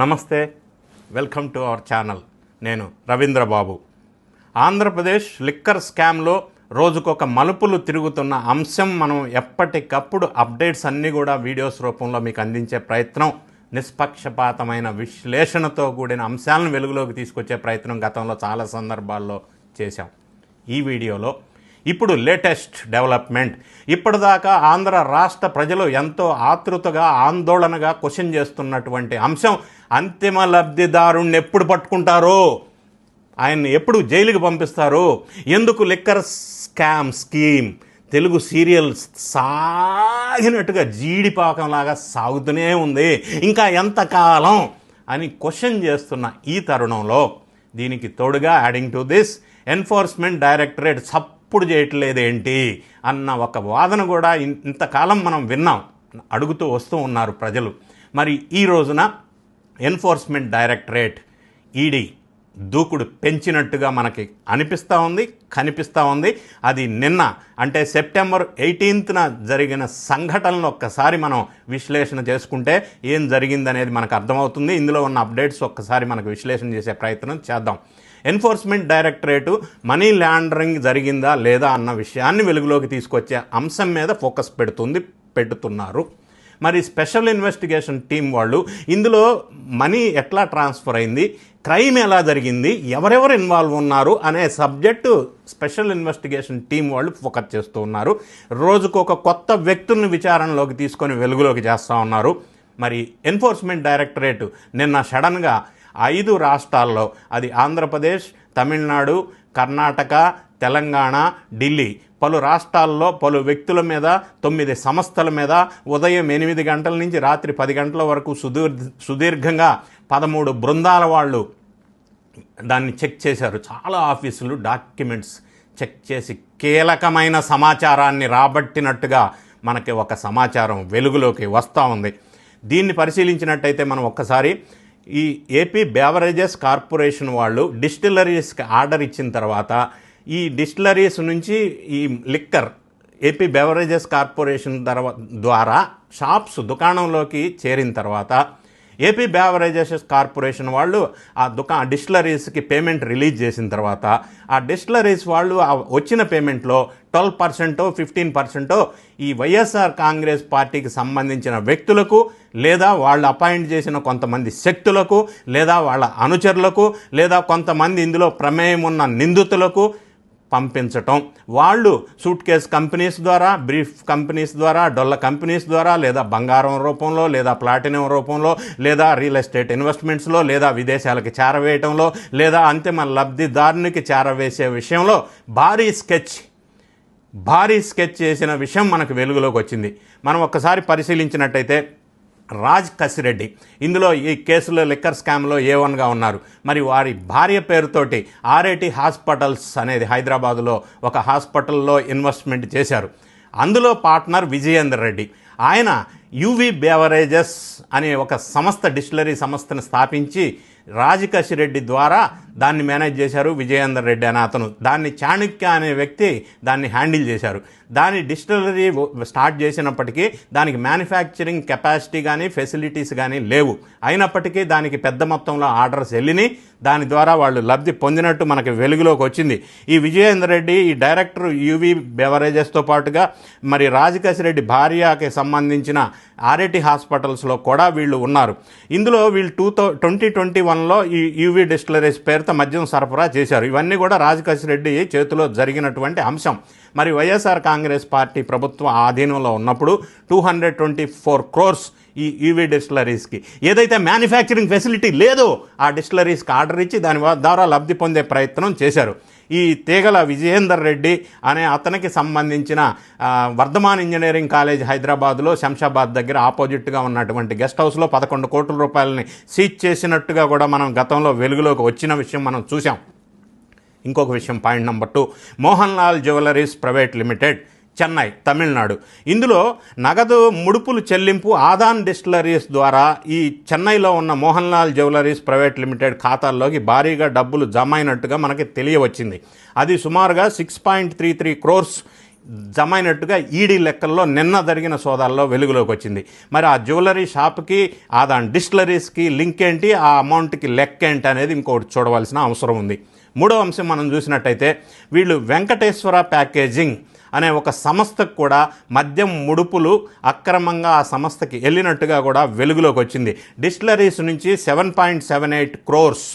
నమస్తే welcome to our channel. నేను రవీంద్ర బాబు Andhra Pradesh liquor స్కామ్లో రోజుకొక మలుపులు తిరుగుతున్న అంశం మనం ఎప్పటికప్పుడు అప్డేట్స్ అన్నీ కూడా వీడియోస్ రూపంలో మీకు అందించే ప్రయత్నం నిష్పక్షపాతమైన విశ్లేషణతో కూడిన అంశాలను వెలుగులోకి తీసుకొచ్చే ప్రయత్నం గతంలో చాలా సందర్భాల్లో చేశాం. ఈ వీడియోలో ఇప్పుడు లేటెస్ట్ డెవలప్మెంట్. ఇప్పటిదాకా ఆంధ్ర రాష్ట్ర ప్రజలు ఎంతో ఆతృతగా ఆందోళనగా క్వశ్చన్ చేస్తున్నటువంటి అంశం అంతిమ లబ్ధిదారుణ్ణి ఎప్పుడు పట్టుకుంటారో? ఆయన్ని ఎప్పుడు జైలుకి పంపిస్తారు? ఎందుకు liquor scam scheme? Telugu serial సాగినట్టుగా జీడిపాకంలాగా సాగుతూనే ఉంది. ఇంకా ఎంతకాలం అని క్వశ్చన్ చేస్తున్న ఈ తరుణంలో దీనికి తోడుగా adding to this enforcement directorate సప్ సప్పుడు చేయట్లేదేంటి అన్న ఒక వాదన కూడా ఇంతకాలం మనం విన్నాం. అడుగుతూ వస్తూ ఉన్నారు ప్రజలు. మరి ఈ రోజున ఎన్ఫోర్స్మెంట్ డైరెక్టరేట్ ఈడీ దూకుడు పెంచినట్టుగా మనకి అనిపిస్తూ ఉంది కనిపిస్తూ ఉంది. అది నిన్న అంటే సెప్టెంబర్ ఎయిటీన్త్న జరిగిన సంఘటనలు ఒక్కసారి మనం విశ్లేషణ చేసుకుంటే ఏం జరిగిందనేది మనకు అర్థమవుతుంది. ఇందులో ఉన్న అప్డేట్స్ ఒక్కసారి మనకు విశ్లేషణ చేసే ప్రయత్నం చేద్దాం. ఎన్ఫోర్స్మెంట్ డైరెక్టరేటు మనీ లాండరింగ్ జరిగిందా లేదా అన్న విషయాన్ని వెలుగులోకి తీసుకొచ్చే అంశం మీద ఫోకస్ పెడుతుంది పెడుతున్నారు. మరి స్పెషల్ ఇన్వెస్టిగేషన్ టీం వాళ్ళు ఇందులో మనీ ఎట్లా ట్రాన్స్ఫర్ అయింది క్రైమ్ ఎలా జరిగింది ఎవరెవరు ఇన్వాల్వ్ ఉన్నారు అనే సబ్జెక్టు స్పెషల్ ఇన్వెస్టిగేషన్ టీం వాళ్ళు ఫోకస్ చేస్తూ ఉన్నారు. రోజుకు ఒక కొత్త వ్యక్తుల్ని విచారణలోకి తీసుకొని వెలుగులోకి చేస్తూ ఉన్నారు. మరి ఎన్ఫోర్స్మెంట్ డైరెక్టరేట్ నిన్న సడన్గా ఐదు రాష్ట్రాల్లో అది ఆంధ్రప్రదేశ్ తమిళనాడు కర్ణాటక తెలంగాణ ఢిల్లీ. పలు రాష్ట్రాల్లో పలు వ్యక్తుల మీద తొమ్మిది సంస్థల మీద ఉదయం ఎనిమిది గంటల నుంచి రాత్రి పది గంటల వరకు సుదీర్ సుదీర్ఘంగా పదమూడు బృందాల వాళ్ళు దాన్ని చెక్ చేశారు. చాలా ఆఫీసులు డాక్యుమెంట్స్ చెక్ చేసి కీలకమైన సమాచారాన్ని రాబట్టినట్టుగా మనకి ఒక సమాచారం వెలుగులోకి వస్తూ ఉంది. దీన్ని పరిశీలించినట్టయితే మనం ఒక్కసారి ఈ ఏపీ బేవరేజెస్ కార్పొరేషన్ వాళ్ళు డిస్టిలరీస్కి ఆర్డర్ ఇచ్చిన తర్వాత ఈ డిస్టిలరీస్ నుంచి ఈ లిక్కర్ ఏపీ బెవరేజెస్ కార్పొరేషన్ తర్వా ద్వారా షాప్స్ దుకాణంలోకి చేరిన తర్వాత ఏపీ బ్యావరేజెస్ కార్పొరేషన్ వాళ్ళు ఆ దుకా డిస్టిలరీస్కి పేమెంట్ రిలీజ్ చేసిన తర్వాత ఆ డిస్టిలరీస్ వాళ్ళు ఆ వచ్చిన పేమెంట్లో ట్వెల్వ్ పర్సెంటో ఫిఫ్టీన్ పర్సెంటో ఈ వైఎస్ఆర్ కాంగ్రెస్ పార్టీకి సంబంధించిన వ్యక్తులకు లేదా వాళ్ళు అపాయింట్ చేసిన కొంతమంది శక్తులకు లేదా వాళ్ళ అనుచరులకు లేదా కొంతమంది ఇందులో ప్రమేయం ఉన్న నిందితులకు పంపించటం. వాళ్ళు సూట్ కేస్ కంపెనీస్ ద్వారా బ్రీఫ్ కంపెనీస్ ద్వారా డొల్ల కంపెనీస్ ద్వారా లేదా బంగారం రూపంలో లేదా ప్లాటినం రూపంలో లేదా రియల్ ఎస్టేట్ ఇన్వెస్ట్మెంట్స్లో లేదా విదేశాలకి చేరవేయటంలో లేదా అంతిమ లబ్ధిదారునికి చేరవేసే విషయంలో భారీ స్కెచ్ భారీ స్కెచ్ చేసిన విషయం మనకు వెలుగులోకి వచ్చింది. మనం ఒక్కసారి పరిశీలించినట్టయితే రాజ్ కసిరెడ్డి. ఇందులో ఈ కేసులో లిక్కర్ స్కామ్లో ఏ వన్గా ఉన్నారు. మరి వారి భార్య పేరుతోటి ఆర్ఐటి హాస్పిటల్స్ అనేది హైదరాబాదులో ఒక హాస్పిటల్లో ఇన్వెస్ట్మెంట్ చేశారు. అందులో పార్ట్నర్ విజయేందర్ రెడ్డి. ఆయన యువి బేవరేజెస్ అనే ఒక సంస్థ డిస్టిలరీ సంస్థను స్థాపించి రాజకశిరెడ్డి ద్వారా దాన్ని మేనేజ్ చేశారు విజయేందర్ రెడ్డి అనే అతను. దాన్ని చాణక్య అనే వ్యక్తి దాన్ని హ్యాండిల్ చేశారు. దాని డిస్టిలరీ స్టార్ట్ చేసినప్పటికీ దానికి మ్యానుఫ్యాక్చరింగ్ కెపాసిటీ కానీ ఫెసిలిటీస్ కానీ లేవు. అయినప్పటికీ దానికి పెద్ద మొత్తంలో ఆర్డర్స్ వెళ్ళినాయి. దాని ద్వారా వాళ్ళు లబ్ధి పొందినట్టు మనకి వెలుగులోకి వచ్చింది. ఈ విజయేందర్ రెడ్డి ఈ డైరెక్టర్ యువి బెవరేజెస్తో పాటుగా మరి రాజకేశరెడ్డి భార్యకి సంబంధించిన ఆర్ఏటి హాస్పిటల్స్లో కూడా వీళ్ళు ఉన్నారు. ఇందులో వీళ్ళు టూ థౌ ట్వంటీ ట్వంటీ వన్లో ఈ యూవీ డిస్టిలరీస్ పేరుతో మద్యం సరఫరా చేశారు. ఇవన్నీ కూడా రాజకేశరెడ్డి చేతిలో జరిగినటువంటి అంశం. మరి వైఎస్ఆర్ కాంగ్రెస్ పార్టీ ప్రభుత్వ ఆధీనంలో ఉన్నప్పుడు two hundred twenty four crores ఈ ఈవీ డిస్టిలరీస్కి. ఏదైతే మ్యానుఫ్యాక్చరింగ్ ఫెసిలిటీ లేదో ఆ డిస్టిలరీస్కి ఆర్డర్ ఇచ్చి దాని ద్వారా లబ్ధి పొందే ప్రయత్నం చేశారు. ఈ తీగల విజయేందర్ రెడ్డి అనే అతనికి సంబంధించిన వర్ధమాన్ ఇంజనీరింగ్ కాలేజ్ హైదరాబాద్లో శంషాబాద్ దగ్గర ఆపోజిట్గా ఉన్నటువంటి గెస్ట్ హౌస్లో పదకొండు కోట్ల రూపాయలని సీజ్ చేసినట్టుగా కూడా మనం గతంలో వెలుగులోకి వచ్చిన విషయం మనం చూసాం ఇంకొక విషయం point number two. Mohan Lal jewelleries private limited Chennai Tamil Nadu. ఇందులో నగదు ముడుపులు చెల్లింపు ఆదాన్ డిస్టిలరీస్ ద్వారా ఈ చెన్నైలో ఉన్న Mohan Lal jewelleries private limited ఖాతాల్లోకి భారీగా డబ్బులు జమ అయినట్టుగా మనకి తెలియవచ్చింది. అది సుమారుగా six point three three crores జమైనట్టుగా ED లెక్కల్లో నిన్న జరిగిన సోదాల్లో వెలుగులోకి వచ్చింది మరి ఆ జ్యువెలరీ షాప్కి ఆ దాని డిస్టిలరీస్కి లింక్ ఏంటి? ఆ అమౌంట్కి లెక్క ఏంటి అనేది ఇంకొకటి చూడవలసిన అవసరం ఉంది. మూడో అంశం మనం చూసినట్టయితే వీళ్ళు వెంకటేశ్వర ప్యాకేజింగ్ అనే ఒక సంస్థకు కూడా మద్యం ముడుపులు అక్రమంగా ఆ సంస్థకి వెళ్ళినట్టుగా కూడా వెలుగులోకి వచ్చింది. డిస్టిలరీస్ నుంచి seven point seven eight crores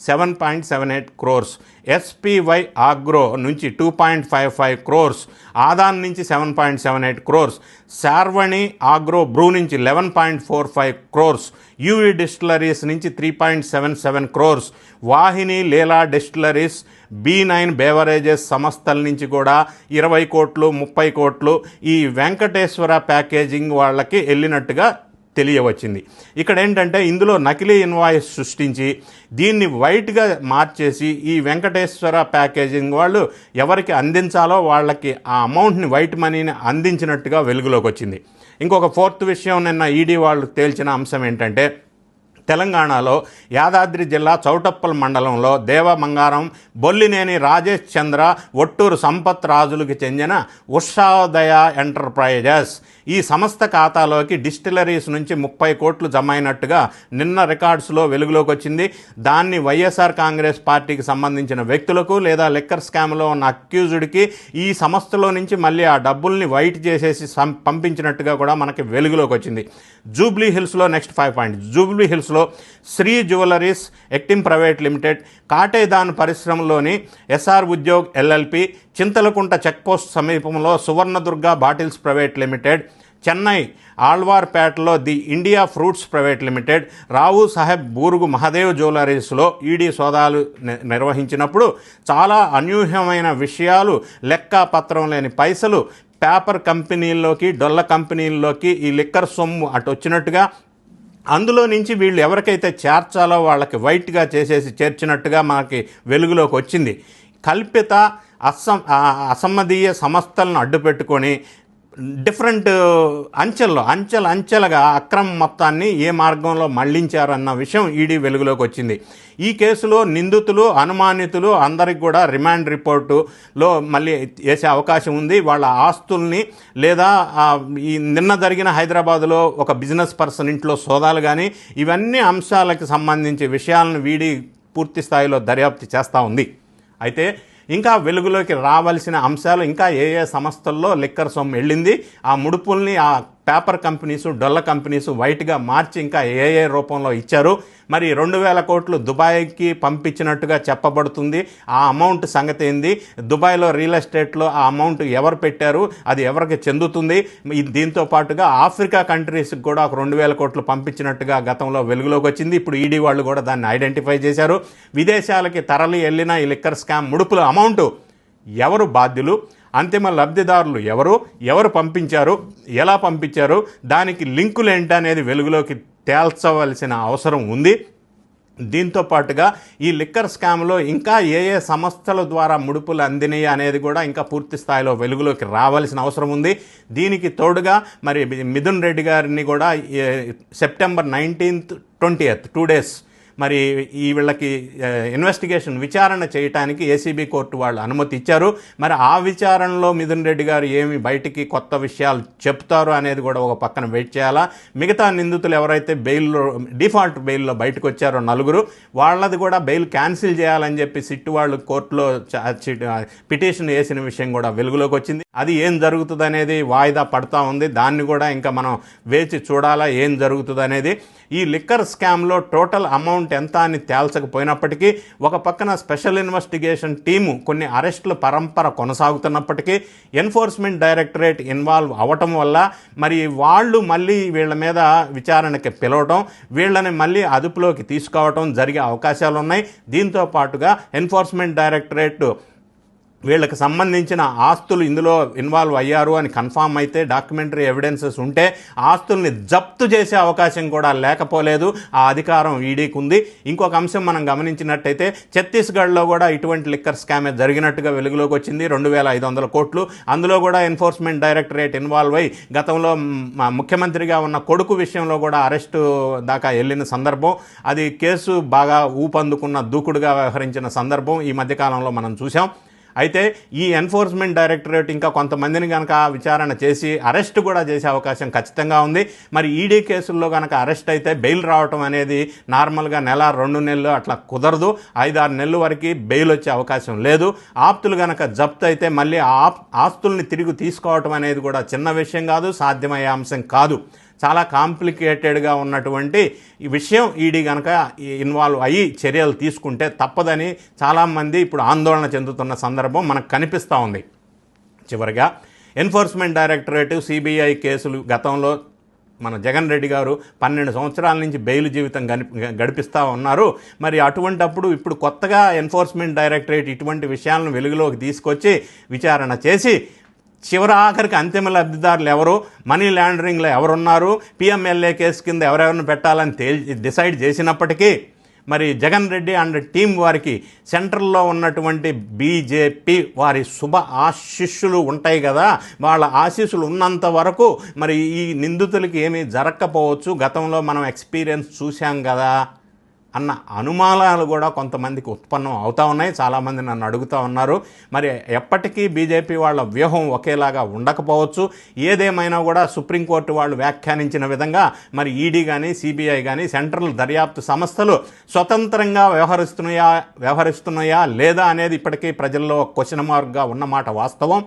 seven point seven eight crores SPY agro నుంచి two point five five crores Adan నుంచి seven point seven eight crores Sharvani agro brew నుంచి eleven point four five crores UV distilleries నుంచి three point seven seven crores Vahini Leela distilleries B nine beverages సంస్థల నుంచి కూడా ఇరవై కోట్లు ముప్పై కోట్లు ఈ వెంకటేశ్వర ప్యాకేజింగ్ వాళ్ళకి వెళ్ళినట్టుగా తెలియవచ్చింది. ఇక్కడ ఏంటంటే ఇందులో నకిలీ ఇన్వాయిస్ సృష్టించి దీన్ని వైట్గా మార్చేసి ఈ వెంకటేశ్వర ప్యాకేజింగ్ వాళ్ళు ఎవరికి అందించాలో వాళ్ళకి ఆ అమౌంట్ని వైట్ మనీని అందించినట్టుగా వెలుగులోకి వచ్చింది ఇంకొక ఫోర్త్ విషయం నిన్న ఈడీ వాళ్ళు తేల్చిన అంశం ఏంటంటే తెలంగాణలో యాదాద్రి జిల్లా చౌటప్పల్ మండలంలో దేవమంగారం బొల్లినేని రాజేష్ చంద్ర ఒట్టూరు సంపత్ రాజులకు చెందిన ఉషాదయ ఎంటర్ప్రైజెస్. ఈ సంస్థ ఖాతాలోకి డిస్టిలరీస్ నుంచి ముప్పై కోట్లు జమ అయినట్టుగా నిన్న రికార్డ్స్లో వెలుగులోకి వచ్చింది. దాన్ని వైఎస్ఆర్ కాంగ్రెస్ పార్టీకి సంబంధించిన వ్యక్తులకు లేదా లిక్కర్ స్కామ్లో ఉన్న అక్యూజుడికి ఈ సంస్థలో నుంచి మళ్ళీ ఆ డబ్బుల్ని వైట్ చేసేసి పంపించినట్టుగా కూడా మనకి వెలుగులోకి వచ్చింది. జూబ్లీ హిల్స్లో నెక్స్ట్ ఫైవ్ పాయింట్ జూబ్లీ హిల్స్లో శ్రీ జ్యువెలరీస్ ఎక్టిమ్ ప్రైవేట్ లిమిటెడ్ కాటేదాన్ పరిశ్రమలోని S R Udyog L L P Chintalakunta checkpost సమీపంలో Suvarnadurga bottles private limited Chennai ఆళ్వార్పేటలో the India fruits private limited Rao Saheb Burugu Mahadev జ్యువెలరీస్లో ED సోదాలు ని- నిర్వహించినప్పుడు చాలా అనూహ్యమైన విషయాలు లెక్క పత్రం లేని పైసలు పేపర్ కంపెనీల్లోకి డొల్ల కంపెనీల్లోకి ఈ లిక్కర్ సొమ్ము అటు వచ్చినట్టుగా అందులో నుంచి వీళ్ళు ఎవరికైతే చేర్చాలో వాళ్ళకి వైట్గా చేసేసి చేర్చినట్టుగా మనకి వెలుగులోకి వచ్చింది. కల్పిత అసం అసమ్మదీయ సంస్థలను అడ్డుపెట్టుకొని డిఫరెంట్ అంచెల్లో అంచెల అంచెలుగా అక్రమ మొత్తాన్ని ఏ మార్గంలో మళ్ళించారన్న విషయం ఈడీ వెలుగులోకి వచ్చింది. ఈ కేసులో నిందితులు అనుమానితులు అందరికి కూడా రిమాండ్ రిపోర్టులో మళ్ళీ వేసే అవకాశం ఉంది. వాళ్ళ ఆస్తుల్ని లేదా ఈ నిన్న జరిగిన హైదరాబాద్లో ఒక బిజినెస్ పర్సన్ ఇంట్లో సోదాలు కానీ ఇవన్నీ అంశాలకు సంబంధించి విషయాలను వీడి పూర్తి స్థాయిలో దర్యాప్తు చేస్తూ ఉంది. అయితే ఇంకా వెలుగులోకి రావాల్సిన అంశాలు ఇంకా ఏ ఏ సంస్థల్లో లిక్కర్ సొమ్ము వెళ్ళింది ఆ ముడుపుల్ని ఆ పేపర్ కంపెనీస్ డొల్ల కంపెనీస్ వైట్గా మార్చి ఇంకా ఏఏ రూపంలో ఇచ్చారు. మరి రెండు వేల కోట్లు దుబాయ్కి పంపించినట్టుగా చెప్పబడుతుంది. ఆ అమౌంట్ సంగతి ఏంది? దుబాయ్లో రియల్ ఎస్టేట్లో ఆ అమౌంట్ ఎవరు పెట్టారు? అది ఎవరికి చెందుతుంది? దీంతో పాటుగా ఆఫ్రికా కంట్రీస్కి కూడా ఒక రెండు వేల కోట్లు పంపించినట్టుగా గతంలో వెలుగులోకి వచ్చింది. ఇప్పుడు ఈడీ వాళ్ళు కూడా దాన్ని ఐడెంటిఫై చేశారు. విదేశాలకి తరలి వెళ్ళిన ఈ లిక్కర్ స్కామ్ ముడుపుల అమౌంట్ ఎవరు బాధ్యులు? అంతిమ లబ్ధిదారులు ఎవరు? ఎవరు పంపించారు? ఎలా పంపించారు? దానికి లింకులు ఏంటనేది వెలుగులోకి తేల్చవలసిన అవసరం ఉంది. దీంతో పాటుగా ఈ లిక్కర్ స్కామ్లో ఇంకా ఏ ఏ సంస్థల ద్వారా ముడుపులు అందినాయి అనేది కూడా ఇంకా పూర్తి స్థాయిలో వెలుగులోకి రావాల్సిన అవసరం ఉంది. దీనికి తోడుగా మరి మిథున్ రెడ్డి గారిని కూడా September nineteenth twenty two days మరి ఈ వీళ్ళకి ఇన్వెస్టిగేషన్ విచారణ చేయటానికి ఏసీబీ కోర్టు వాళ్ళు అనుమతి ఇచ్చారు. మరి ఆ విచారణలో మిథున్ రెడ్డి గారు ఏమి బయటికి కొత్త విషయాలు చెప్తారు అనేది కూడా ఒక పక్కన వెయిట్ చేయాలా? మిగతా నిందితులు ఎవరైతే బెయిల్లో డిఫాల్ట్ బెయిల్లో బయటకు వచ్చారో నలుగురు వాళ్ళది కూడా బెయిల్ క్యాన్సిల్ చేయాలని చెప్పి సిట్టు వాళ్ళు కోర్టులో పిటిషన్ వేసిన విషయం కూడా వెలుగులోకి వచ్చింది. అది ఏం జరుగుతుంది అనేది వాయిదా పడతా ఉంది. దాన్ని కూడా ఇంకా మనం వేచి చూడాలా ఏం జరుగుతుంది అనేది ఈ లిక్కర్ స్కామ్లో టోటల్ అమౌంట్ ఎంత అని తేల్చకపోయినప్పటికీ ఒక పక్కన స్పెషల్ ఇన్వెస్టిగేషన్ టీము కొన్ని అరెస్టుల పరంపర కొనసాగుతున్నప్పటికీ ఎన్ఫోర్స్మెంట్ డైరెక్టరేట్ ఇన్వాల్వ్ అవ్వటం వల్ల మరి వాళ్ళు మళ్ళీ వీళ్ళ మీద విచారణకి పిలవటం వీళ్ళని మళ్ళీ అదుపులోకి తీసుకోవటం జరిగే అవకాశాలు ఉన్నాయి దీంతో పాటుగా ఎన్ఫోర్స్మెంట్ డైరెక్టరేట్ వీళ్ళకి సంబంధించిన ఆస్తులు ఇందులో ఇన్వాల్వ్ అయ్యారు అని కన్ఫామ్ అయితే డాక్యుమెంటరీ ఎవిడెన్సెస్ ఉంటే ఆస్తుల్ని జప్తు చేసే అవకాశం కూడా లేకపోలేదు. ఆ అధికారం ఈడీకి ఉంది. ఇంకొక అంశం మనం గమనించినట్టయితే ఛత్తీస్గఢ్లో కూడా ఇటువంటి లిక్కర్ స్కామే జరిగినట్టుగా వెలుగులోకి వచ్చింది. రెండు వేల ఐదు వందల కోట్లు. అందులో కూడా ఎన్ఫోర్స్మెంట్ డైరెక్టరేట్ ఇన్వాల్వ్ అయి గతంలో మా ముఖ్యమంత్రిగా ఉన్న కొడుకు విషయంలో కూడా అరెస్టు దాకా వెళ్ళిన సందర్భం. అది కేసు బాగా ఊపందుకున్న దూకుడుగా వ్యవహరించిన సందర్భం ఈ మధ్యకాలంలో మనం చూసాం అయితే ఈ ఎన్ఫోర్స్మెంట్ డైరెక్టరేట్ ఇంకా కొంతమందిని కనుక విచారణ చేసి అరెస్ట్ కూడా చేసే అవకాశం ఖచ్చితంగా ఉంది. మరి ఈడీ కేసుల్లో కనుక అరెస్ట్ అయితే బెయిల్ రావటం అనేది నార్మల్గా నెల రెండు నెలలు అట్లా కుదరదు. ఐదారు నెలల వరకు బెయిల్ వచ్చే అవకాశం లేదు. ఆప్తులు కనుక జప్తు అయితే మళ్ళీ ఆప్ ఆస్తుల్ని తిరిగి తీసుకోవటం అనేది కూడా చిన్న విషయం కాదు సాధ్యమయ్యే అంశం కాదు. చాలా కాంప్లికేటెడ్గా ఉన్నటువంటి ఈ విషయం ఈడీ కనుక ఇన్వాల్వ్ అయ్యి చర్యలు తీసుకుంటే తప్పదని చాలామంది ఇప్పుడు ఆందోళన చెందుతున్న సందర్భం మనకు కనిపిస్తూ ఉంది. చివరిగా ఎన్ఫోర్స్మెంట్ డైరెక్టరేట్ సిబిఐ కేసులు గతంలో మన జగన్ రెడ్డి గారు పన్నెండు సంవత్సరాల నుంచి బెయిల్ జీవితం గని గడిపిస్తూ ఉన్నారు. మరి అటువంటప్పుడు ఇప్పుడు కొత్తగా ఎన్ఫోర్స్మెంట్ డైరెక్టరేట్ ఇటువంటి విషయాలను వెలుగులోకి తీసుకొచ్చి విచారణ చేసి చివరి ఆఖరికి అంతిమ లబ్ధిదారులు ఎవరు? మనీ లాండరింగ్లో ఎవరున్నారు? పిఎంఎల్ఏ కేసు కింద ఎవరెవరిని పెట్టాలని తేల్ డిసైడ్ చేసినప్పటికీ మరి జగన్ రెడ్డి అండ్ టీం వారికి సెంట్రల్లో ఉన్నటువంటి బీజేపీ వారి శుభ ఆశీస్సులు ఉంటాయి కదా? వాళ్ళ ఆశీస్సులు ఉన్నంత వరకు మరి ఈ నిందితులకి ఏమీ జరగకపోవచ్చు గతంలో మనం ఎక్స్పీరియన్స్ చూసాం కదా? అన్న అనుమానాలు కూడా కొంతమందికి ఉత్పన్నం అవుతా ఉన్నాయి. చాలామంది నన్ను అడుగుతూ ఉన్నారు. మరి ఎప్పటికీ బీజేపీ వాళ్ళ వ్యూహం ఒకేలాగా ఉండకపోవచ్చు. ఏదేమైనా కూడా సుప్రీంకోర్టు వాళ్ళు వ్యాఖ్యానించిన విధంగా మరి ఈడీ కానీ సిబిఐ కానీ సెంట్రల్ దర్యాప్తు సంస్థలు స్వతంత్రంగా వ్యవహరిస్తున్నాయా వ్యవహరిస్తున్నాయా లేదా అనేది ఇప్పటికీ ప్రజల్లో క్వశ్చన్ మార్క్గా ఉన్నమాట వాస్తవం.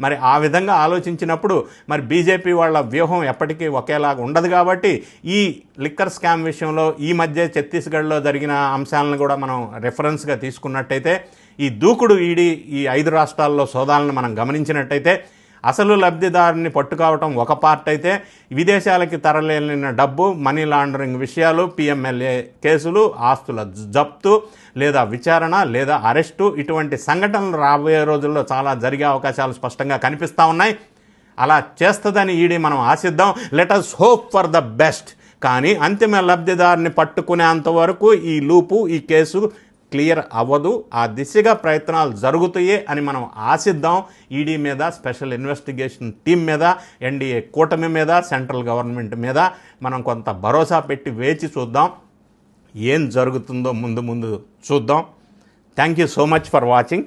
మరి ఆ విధంగా ఆలోచించినప్పుడు మరి బీజేపీ వాళ్ళ వ్యూహం ఎప్పటికీ ఒకేలాగా ఉండదు కాబట్టి ఈ లిక్కర్ స్కామ్ విషయంలో ఈ మధ్య ఛత్తీస్గఢ్లో జరిగిన అంశాలను కూడా మనం రెఫరెన్స్గా తీసుకున్నట్టయితే ఈ దూకుడు ఈడీ ఈ ఐదు రాష్ట్రాల్లో సోదాలను మనం గమనించినట్టయితే అసలు లబ్ధిదారుని పట్టుకోవటం ఒక పార్ట్ అయితే విదేశాలకి తరలిన డబ్బు మనీ లాండరింగ్ విషయాలు పిఎంఎల్ఏ కేసులు ఆస్తుల జప్తు లేదా విచారణ లేదా అరెస్టు ఇటువంటి సంఘటనలు రాబోయే రోజుల్లో చాలా జరిగే అవకాశాలు స్పష్టంగా కనిపిస్తూ ఉన్నాయి. అలా చేస్తుందని ఈడీ మనం ఆశిద్దాం. Let us hope for the best కానీ అంతిమ లబ్ధిదారుని పట్టుకునేంత వరకు ఈ లూపు ఈ కేసు క్లియర్ అవ్వదు. ఆ దిశగా ప్రయత్నాలు జరుగుతాయి అని మనం ఆశిద్దాం. ఈడీ మీద స్పెషల్ ఇన్వెస్టిగేషన్ టీం మీద ఎన్డీఏ కూటమి మీద సెంట్రల్ గవర్నమెంట్ మీద మనం కొంత భరోసా పెట్టి వేచి చూద్దాం. ఏం జరుగుతుందో ముందు ముందు చూద్దాం. Thank you so much for watching